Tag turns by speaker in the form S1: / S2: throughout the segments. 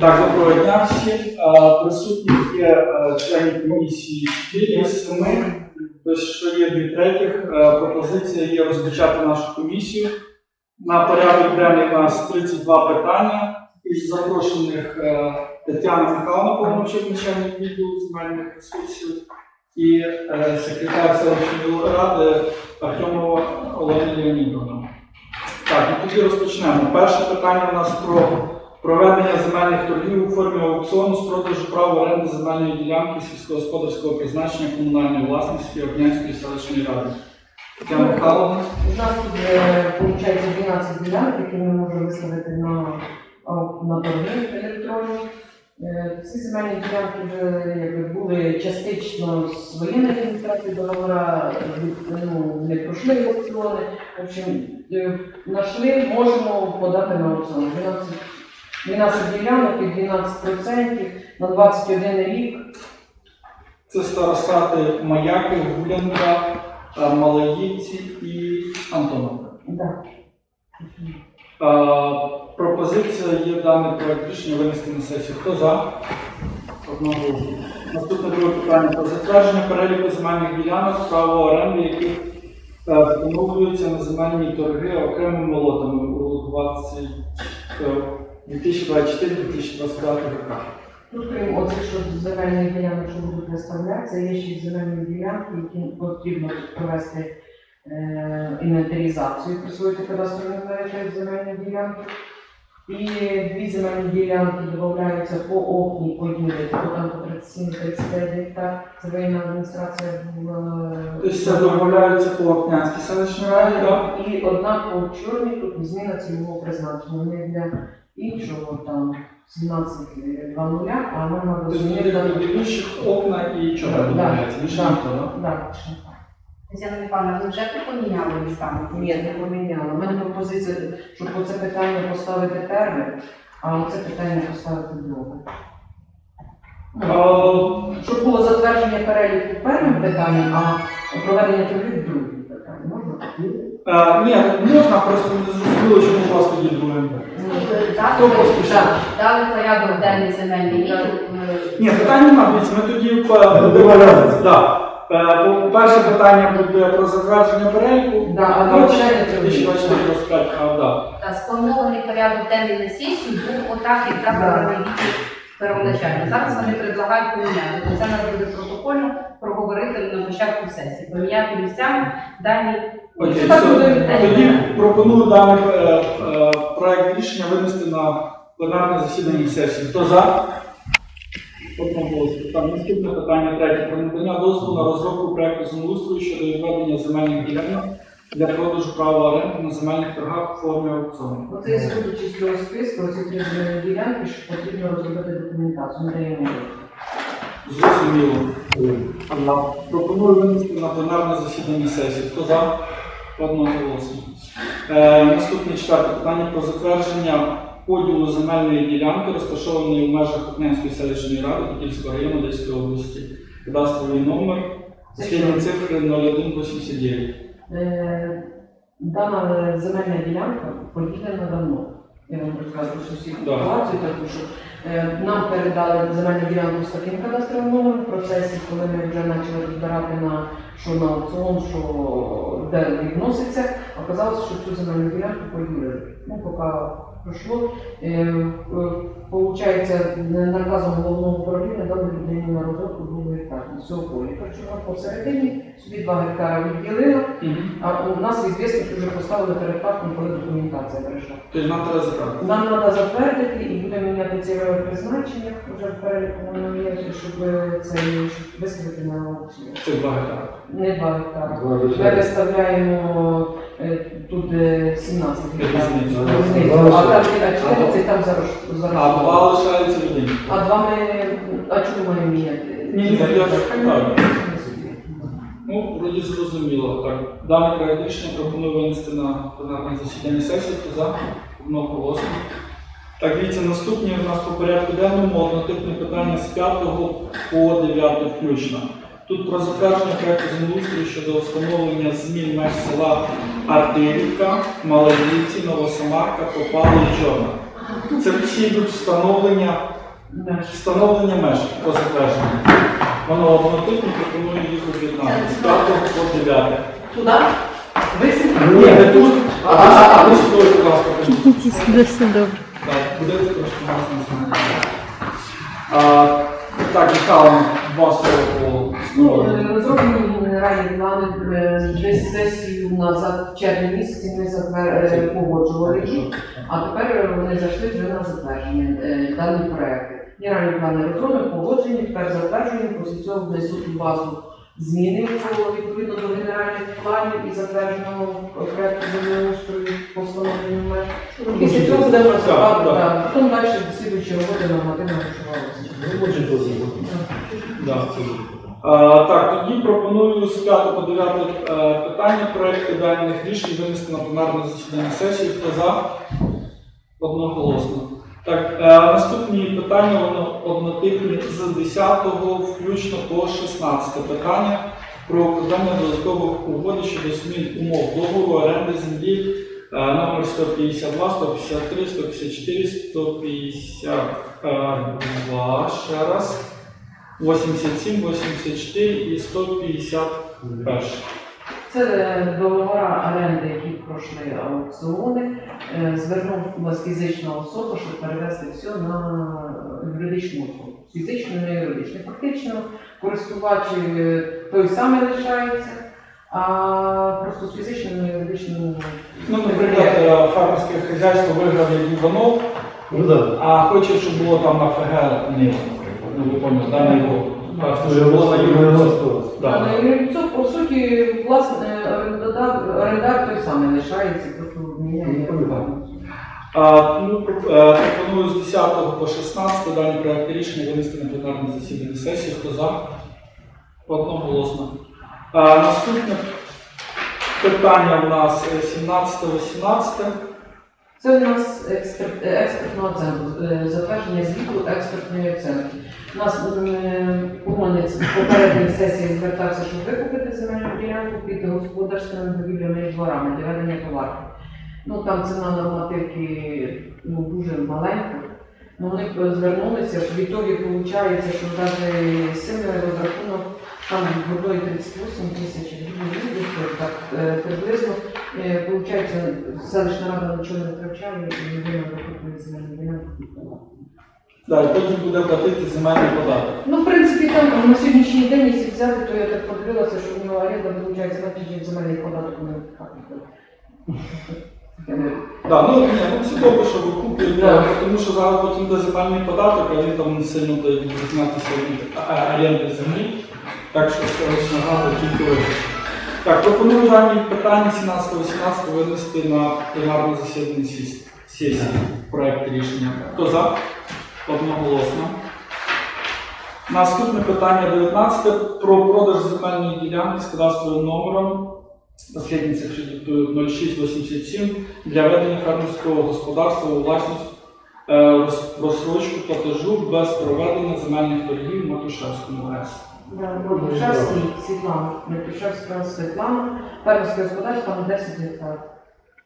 S1: Так, доброго дня всім. Присутніх є е, члени комісії 4 з 7, тобто що є дві третіх. Е, Пропозиція є розпочати нашу комісію. На порядок денний у нас 32 питання. Із запрошених е, Тетяна Михайловна Повночик, начальник відділу земельних ресурсів, і секретар селищної ради Артемова Олена Леонідовна. Так, і тоді розпочнемо. Перше питання у нас про проведення земельних торгів у формі аукціону з продажу права оренди земельної ділянки сільськогосподарського призначення комунальної власності Огнянської селищної ради. Тетяна Михайловна.
S2: У нас тут виходить 12 ділянок, які ми можемо виставити на, на торги електронні. Е, Ці земельні ділянки вже якби, були частично з воєнної адміністрації договора, е, ну, не пройшли аукціони. В общем, е, знайшли, можемо подати на аукціон. 12, 12 ділянок і 12% на 21 рік.
S1: Це старостати Маяки, Гулянка, е, Малаївці і Антоновка.
S2: Да.
S1: Е, Пропозиція є даний проект рішення винести на сесію. Хто за? Одного. Наступне друге питання про затвердження переліку земельних ділянок, право оренди, яких е, встановлюються на земельні торги окремими лотами у 20, е, 2024-2025 роках.
S2: Тут, крім оцих, що земельних ділянок, що будуть виставлятися, є ще й земельні ділянки, які потрібно провести е, інвентаризацію, присвоїти кадастрові мережі земельні ділянки. І дві земельні ділянки додаються по окні поділити, бо там по 37-35 гектар. Це воєнна адміністрація була.
S1: Тобто це по Окнянській селищній раді, так?
S2: І одна по чорній, тут зміна цільового призначення. Вони для іншого там 17.00, а ми мали
S1: Тобто
S2: змінити
S1: для інших окна і чого
S2: Да,
S1: домовляються? Більше
S2: да.
S1: так?
S3: Тетяна Михайловна, ви вже поміняли містами?
S2: Ні, не поміняла. У мене пропозиція, щоб оце питання поставити перше, а оце питання поставити друге. Ну,
S1: А,
S2: Щоб було затвердження переліку першим питанням, а проведення торгів другим питанням. Можна?
S1: Е, Ні, можна, просто не зрозуміло, чому у вас тоді друге.
S3: Дали, дали порядок денний земельний відділ.
S1: Ні, питань немає, дивіться, ми тоді подивимося. Да. Е, Перше питання буде про затвердження переліку.
S2: Да, а друге
S1: ще
S2: ще не
S1: 2024 розп'ять, а, да.
S3: Та спланований порядок денний на сесію був отак, як
S2: Да.
S3: так первоначально. Зараз вони предлагають поміняти. Це треба буде протокольно проговорити на початку сесії. Поміняти місцями дані.
S1: Окей, все. Тоді пропоную даний е, е, проект рішення винести на пленарне засідання сесії. Хто за? Одноголосно. Так, наступне питання третє. Про надання дозволу на розробку проекту землеустрою щодо відведення земельних ділянок для продажу права оренди на земельних торгах у формі аукціону.
S2: Оце ісходячи з цього списку, оці три земельні ділянки, що потрібно розробити документацію. Ми даємо.
S1: Зрозуміло. А, Пропоную винести на пленарне засідання сесії. Хто за? Одноголосно. Е, наступне четверте питання про затвердження поділу земельної ділянки, розташованої в межах Окнянської селищної ради Подільського району Одеської області. Кадастровий номер, слідні цифри 0189.
S2: Е, Дана земельна ділянка поділена давно. Я вам розказую сусідню
S1: Да.
S2: ситуацію, таку що нам передали земельну ділянку з таким кадастровим номером. В процесі, коли ми вже почали розбирати на що на аукціон, що де відноситься, оказалось, що цю земельну ділянку поділили. Ну, поки пройшло. Е, е, Получається, наказом головного управління дали людині на розробку другого гектару з цього поля. Причому посередині собі два гектара відділила, а у нас відвісник вже поставили перед фактом, коли документація прийшла.
S1: Тобто нам треба забрати.
S2: Нам треба затвердити і будемо міняти цільове призначення, вже в переліку воно є, щоб це виставити на аукцію.
S1: Це два гектари.
S2: Не два гектари. Ми виставляємо е, тут е, 17 гектарів.
S1: Різницю.
S2: Різницю. А там є 14, там зараз.
S1: А два лишаються людині.
S2: А два ми. А чому маємо міняти?
S1: Ні, ні, я ж питаю. Ну, вроді зрозуміло. Так, даний проект рішення пропоную винести на пленарне засідання сесії. Хто за? Одноголосно. Так, дивіться, наступні у нас по порядку денному однотипне питання з 5 по 9 включно. Тут про затвердження проекту землеустрою щодо встановлення змін меж села Артилівка, Малаївці, Новосамарка, Попали і Чорна. Це всі йдуть встановлення,
S2: Меж.
S1: встановлення меж по затвердженню. Воно однотипно пропонує їх об'єднати з 5 по 9.
S2: Туди? Висить?
S1: Ні, не тут. А, а, а ви сюди, будь ласка.
S4: Ідіть сюди, все добре.
S1: Так, будете трошки не А, Так, Михайло, два слова
S2: Ну, е, розроблені генеральні плани е, десь сесію назад в червні місяці ми затвер... е, погоджували їх, а тепер вони зайшли вже на затвердження дані проекти. Генеральні плани розроблені, погоджені, тепер затверджені, після цього внесуть у базу зміни відповідно до генеральних планів і затвердженого проекту землеустрою по встановленню. Після цього будемо розвивати,
S1: так.
S2: потім далі слідуючі роботи нормативно грошова
S1: Да. А, так, тоді пропоную з 5 по 9 е, питання проекти даних рішень винести на пленарне засідання сесії. Хто за? Одноголосно. Так, е, наступні питання воно однотипні з 10 включно по 16 питання про укладання додаткових угод щодо змін умов договору оренди землі номер 152, 153, 154, 152, ще раз. 87, 84 і 151.
S2: Це е, договори оренди, які пройшли аукціони, е, звернулася фізична особа, щоб перевести все на юридичну особу. Фізично, не юридично. Фактично, користувач е, той самий лишається, а просто з фізичним і юридичним.
S1: Ну, наприклад, е, фермерське хазяйство виграв як Іванов,
S5: Ну да.
S1: а хоче, щоб було там на ФГ наприклад. Ну, ви пам'ятаєте, да, на його. Так,
S5: Уже
S1: щоб було на.
S2: А
S1: Да.
S2: на юридичну, по суті, власне, орендар, орендар той самий лишається, просто міняє.
S1: А, ну, е, пропоную з 10 по 16 дані проекти рішення винести на пленарне засідання сесії. Хто за? Одноголосно. Наступне питання в нас е, 17-18.
S2: Це у нас експерт, е, експертна е, затвердження звіту експертної оценки. У нас е, уманець попередній сесії звертався, щоб викупити земельну ділянку під господарськими будівлями дворами для ведення товарів. Ну там ціна нормативки ну, дуже маленька. Ну, вони звернулися, в ітогі виходить, що навіть сильний розрахунок там водою 38 тисяч гривень, так е, приблизно. Е, Получається, селищна рада нічого не втрачає і людина викупує земельну ділянку.
S1: Да, і потім буде платити земельний податок.
S2: Ну, в принципі, там на сьогоднішній день, якщо взяти, то я так подивилася, що в нього оренда виходить на тиждень земельний податок не
S1: Да, ну, ні, ну це добре, що ви купуєте, тому що зараз потім буде земельний податок, а він там не сильно буде відрізнятися від а- оренди землі. Так що селищна рада тільки вирішить. Так, пропоную дані питання 17-18 винести на пленарне засідання сесії проект рішення. Хто за? Одноголосно. Наступне питання 19 про продаж земельної ділянки з кадастровим номером. Диктують 0687 для ведення фермерського господарства у власність е, розсрочку платежу без проведення земельних торгів в Матушевському ГЕС.
S2: Метушевський Світлана, Метушевська Світлана, фермерське господарство на 10 гектарів.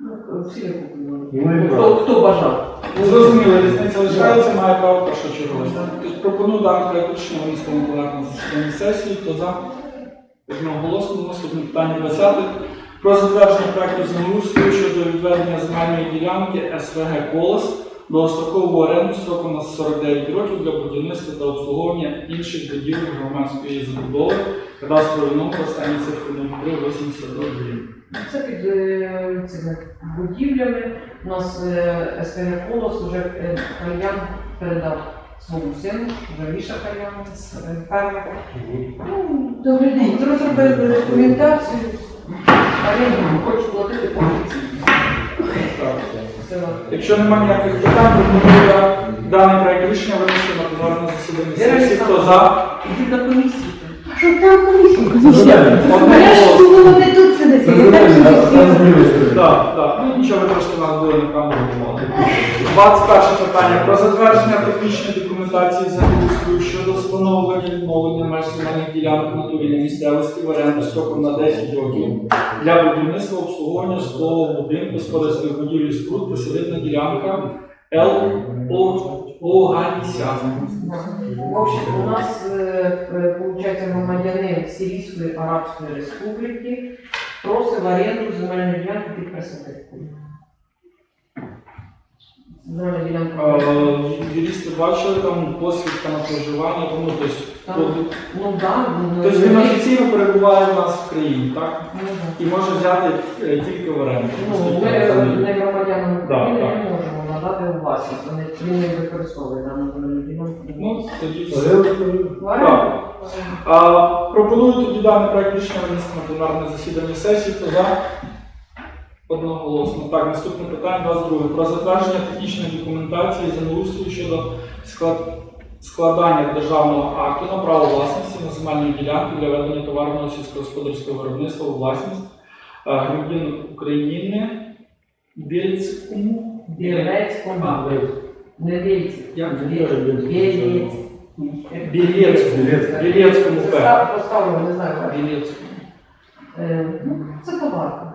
S2: Ну, всі викупили.
S5: Ну і
S2: Хто, бажав?
S1: Зрозуміло, різниця лишається, має право першочерговості. Тобто пропоную даний проект рішення винести на пленарне засідання сесії. Хто за? Одноголосно. Наступне питання 20. Про затвердження проекту землеустрою щодо відведення земельної ділянки СВГ «Колос» довгострокову оренду строком на 49 років для будівництва та обслуговування інших будівель громадської забудови. Кадастровий номер останній цифри 0382.
S2: Це під е, цими будівлями. У нас е, СПГ Колос вже е, Кальян передав своєму сину, вже Міша Кальян, е, фермер. Ну, добрий день. Розробили документацію, а я не хочу платити по
S1: Так.
S2: Все.
S1: Якщо немає ніяких питань, пропоную я даний проект рішення винести на пленарне засідання сесії. Хто за?
S2: Ідіть на комісію.
S6: Що там комісія? Я ж думала, не тут сидить. Так
S5: а.
S1: Так. Ну нічого, ви трошки нас були на камеру говорили. 21 питання про затвердження технічної документації землеустрою щодо встановлення відновлення меж земельних ділянок натурі місцевості в оренду строком на 10 років для будівництва обслуговування житлового будинку, господарських будівлі споруд, посередна ділянка Л. О- Оганісян.
S2: В общем, у нас, е, е, получается, громадянин Сирійської Арабської Республіки просить в оренду земельну ділянку під присадибкою.
S1: Юристи бачили там посвідка на проживання, тому тобто,
S2: ну да, ну,
S1: тобто він
S2: ну,
S1: офіційно перебуває у нас в країні, так?
S2: ну.
S1: І може взяти е, тільки в оренду.
S2: Ну, ми
S1: розумію.
S2: не громадянам України не можемо надати у власність, вони він не використовує дану.
S1: Ну, тоді все. Так. Пропоную тоді даний проект рішення винести на пленарне засідання сесії. Хто за? Одноголосно. Так, наступне питання 22. Про затвердження технічної документації землеустрою щодо склад- складання державного акту на право власності на земельну ділянку для ведення товарного сільськогосподарського виробництва у власність е, громадян України Бєльцькому.
S2: Білецькому. Не Вільці.
S1: Як?
S2: Білець.
S1: Білецькому. Білецькому Білецькому.
S2: Е, ну, Це товарка.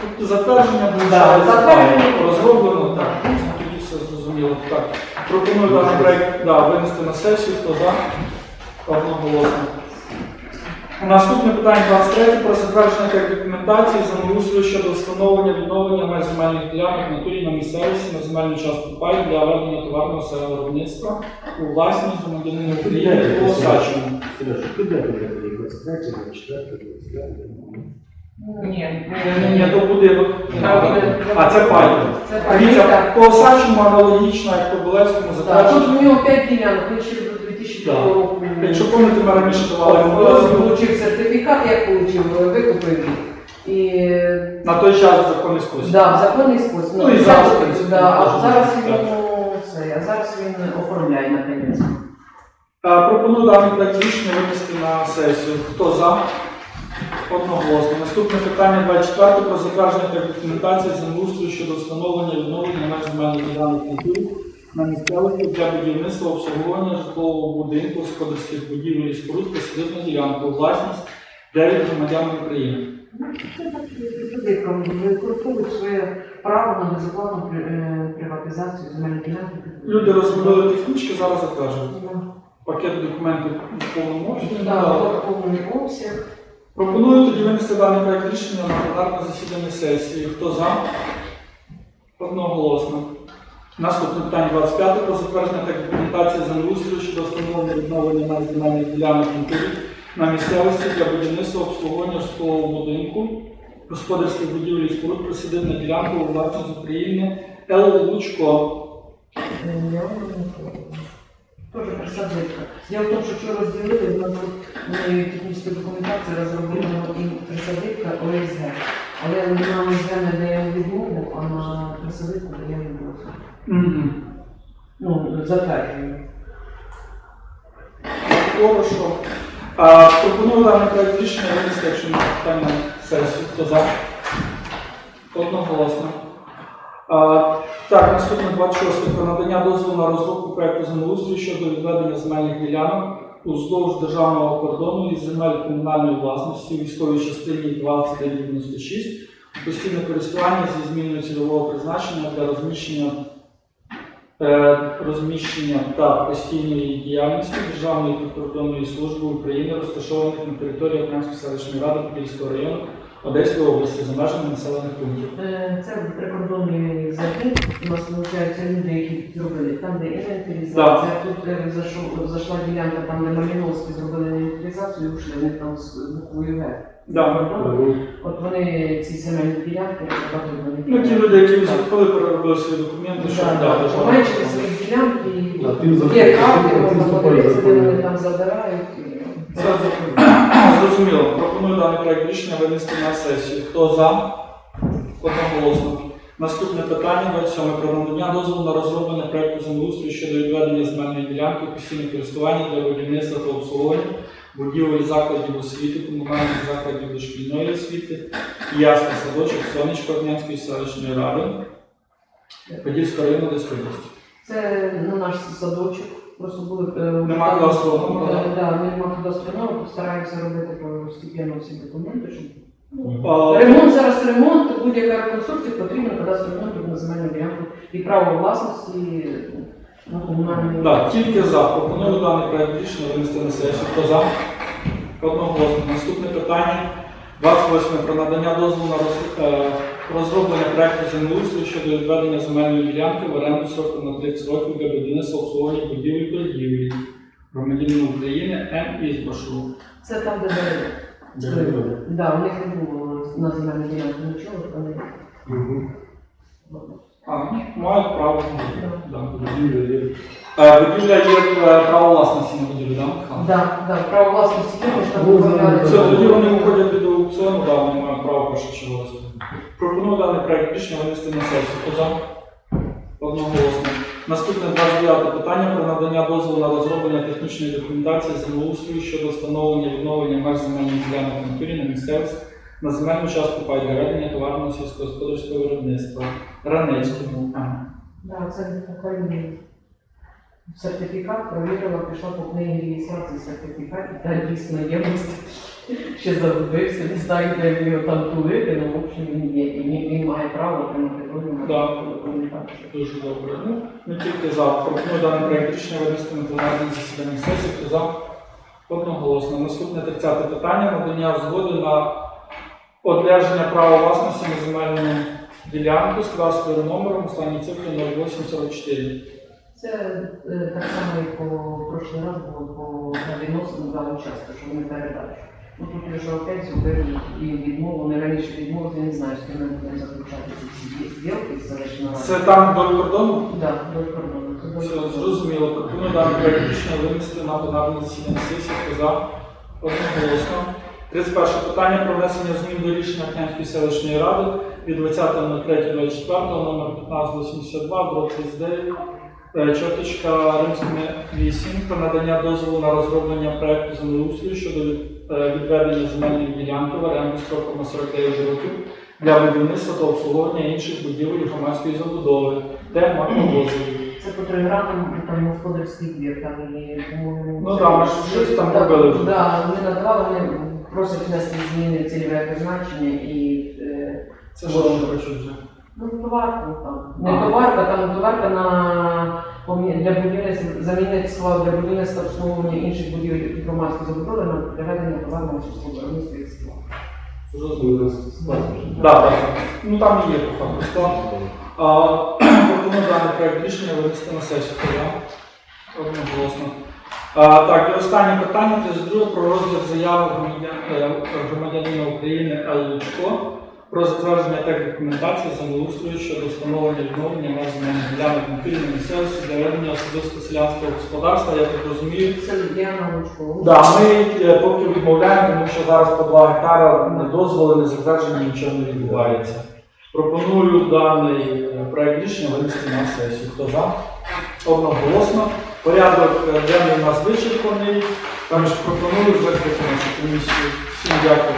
S1: Тобто затвердження буде.
S2: Да, затвердження.
S1: розроблено, так, тоді все зрозуміло. Так, пропоную даний проект да, винести на сесію, хто за? Одноголосно. Наступне питання 23 про затвердження та документації землеустрою щодо встановлення відновлення меж земельних ділянок натурі на місцевості на земельну частку пай для ведення товарного села виробництва у власність громадянина України. Осадчому.
S2: Ні,
S1: Ні, ні, то будинок. А це пай.
S2: Це.
S1: Дивіться, по Осадчому аналогічно, як по Білецькому
S2: Так. Тут у нього 5 ділянок, він ще до 2000
S1: Так.
S2: року.
S1: Якщо пам'ятаєте, ми раніше давали йому
S2: Ось. Получив сертифікат, як получив, викупив. І
S1: На той час в законний спосіб.
S2: да, в законний спосіб.
S1: Ну, і зараз, в принципі,
S2: да, а зараз він ну, це, а зараз він оформляє наконець.
S1: Е, Пропоную даний проект рішення винести на сесію. Хто за? Одноголосно. Наступне питання 24 про затвердження та документації землеустрою щодо встановлення відновлення меж земельних ділянок культури на місцевості для будівництва обслуговування житлового будинку, господарських будівель і споруд посадибна ділянка у власність 9 громадян України.
S2: Люди використовують своє право на е, приватизацію земельної ділянки.
S1: Люди розробили технічки, зараз затверджують. Пакет документів в повному обсязі. Надали.
S2: повний обсяг.
S1: Пропоную тоді винести даний проект рішення на пленарне засідання сесії. Хто за? Одноголосно. Наступне питання 25 про затвердження та документації землеустрою щодо встановлення відновлення на земельних ділянок на місцевості для будівництва обслуговування житлового будинку, господарських будівель і споруд присадибна ділянка у власність України Л. Лучко.
S2: Е, я вам. Тоже присадибка. Дело в тому, що вчора розділили, у нас тут ми технічну документацію розробили і присадибка ОСГ. Але на ОСГ не даємо відмову, а на присадибку даємо відмову. Ну, затверджуємо.
S1: Хорошо. А, пропоную даний проект рішення винести, якщо питання сесію. Хто за? Одноголосно. Так, наступне 26 про надання дозволу на розробку проекту землеустрою щодо відведення земельних ділянок уздовж державного кордону із земель комунальної власності у військовій частині 2996 у постійне користування зі зміною цільового призначення для розміщення Е, розміщення та постійної діяльності Державної прикордонної служби України, розташованих на території Окремської селищної ради Подільського району Одеської області за межами населених пунктів.
S2: Е, Це прикордонний захід. У нас виходять люди, які зробили там, де інвентаризація. Тут е, зайшов- зайшла ділянка, там, де Маліновські зробили інвентаризацію, і ушли вони там з буквою В.
S1: Да.
S2: От вони ці земельні ділянки розробили.
S1: Ну, ті люди, які коли переробили свої документи, що да,
S2: Да. Поменшили свої ділянки є карти, можна подивитися, де вони там забирають.
S1: Зрозуміло. Пропоную даний проект рішення винести на сесію. Хто за? Одноголосно. Наступне питання 27 про надання дозволу на розроблення проекту землеустрою щодо відведення земельної ділянки у постійне користування для будівництва та обслуговування будівель закладів освіти, комунальних закладів дошкільної освіти, ясний садочок, сонечко Огнянської селищної ради, Подільського району Одеської області.
S2: Це ну, наш садочок. Просто були е,
S1: Нема номера,
S2: Е, Да, нема номера, постараємося робити постійно всі документи, щоб Ремонт зараз ремонт, будь-яка реконструкція потрібна кадастровий номер на земельну ділянку і право власності на комунальні.
S1: Так, тільки за. Пропоную даний проект рішення винести на сесію. Хто за? Одноголосно. Наступне питання. 28. Про надання дозволу на роз- е, розроблення проекту землеустрою щодо відведення земельної ділянки в оренду сроком на 30 років для будівництва обслуговування будівель торгівлі громадянина України М. Ізбашу.
S2: Це там, де дерева. Да, у них не було на земельну ділянку нічого, вони.
S1: А, ну, мають право. Да. Е, Будівля є е, право власності на будівлю, так?
S2: Да, да, право власності ми ж там
S4: Ну,
S1: тоді вони виходять від аукціону, да, вони мають право першочергово. Пропоную даний проект рішення винести на сесію. Хто за? Одноголосно. Наступне 29 питання про надання дозволу на розроблення технічної документації землеустрою щодо встановлення і відновлення меж земельних ділянок в натурі на місцевості на земельну частку пай для ведення товарного сільськогосподарського виробництва Ранецькому.
S2: Да, це буквально сертифікат, провірила, пішла по книгі реєстрації сертифікат, і та дійсно є. Ще загубився, не знаю, де його там тулити, але в общем він є. І він, він має право отримати дозвіл на документацію.
S1: Дуже добре. Ну, не тільки за. Пропоную даний проект рішення винести на пленарне засідання сесії. Хто за? Одноголосно. Наступне 30 питання. Надання згоди на одержання права власності на земельну ділянку з кадастровим номером останні цифри 0844.
S2: Це е, так само, як по прошлий раз було по на відносину за участку, що вони передачі. Ну тут вже опять зробили і відмову, вони раніше відмовили, я не знаю, з ким ми будемо заключати ці зділки з селищної.
S1: Це там до кордону?
S2: Да, до кордону.
S1: Все зрозуміло. Пропоную даний проект рішення винести на пленарне засідання сесії. Хто за? Одноголосно. 31 питання про внесення змін до рішення Князької селищної ради від 20.03.24 номер 1582 дроб 39 е, чоточка римськими 8 про надання дозволу на розроблення проекту землеустрою щодо е, відведення земельної ділянки в оренду строком на 49 років для будівництва та обслуговування інших будівель громадської забудови, де мати дозволу.
S2: Це по тригранам, там господарський двір, там і.
S1: Ну ми щось там робили.
S2: Да, вони надавали, вони просять внести зміни цільове призначення і е,
S1: Це вони хочуть вже?
S2: Ну, товарку там. Не товарка, там товарка на для будівництва, замінництва для будівництва обслуговування інших будівель громадської забудови на приведення товарного виробництва.
S1: Зрозуміло. Так. Ну там є по факту склад. Пропоную даний проект рішення винести на сесію. Одноголосно. Так, і останнє питання 32 про розгляд заяви е, громадянина України Л. Про затвердження тех документації землеустрою щодо встановлення відновлення меж земельних ділянок на фільмі місцевості для ведення особисто селянського господарства. Я так розумію,
S2: Це Діана Лучко.
S1: Да, ми е, поки відмовляємо, тому що зараз по 2 гектара не дозволи, не затвердження, нічого не відбувається. Пропоную даний е, проект рішення винести на сесію. Хто за? Одноголосно. Порядок е, денний у нас вичерпаний. Так що пропоную нашу комісію. Всім дякую.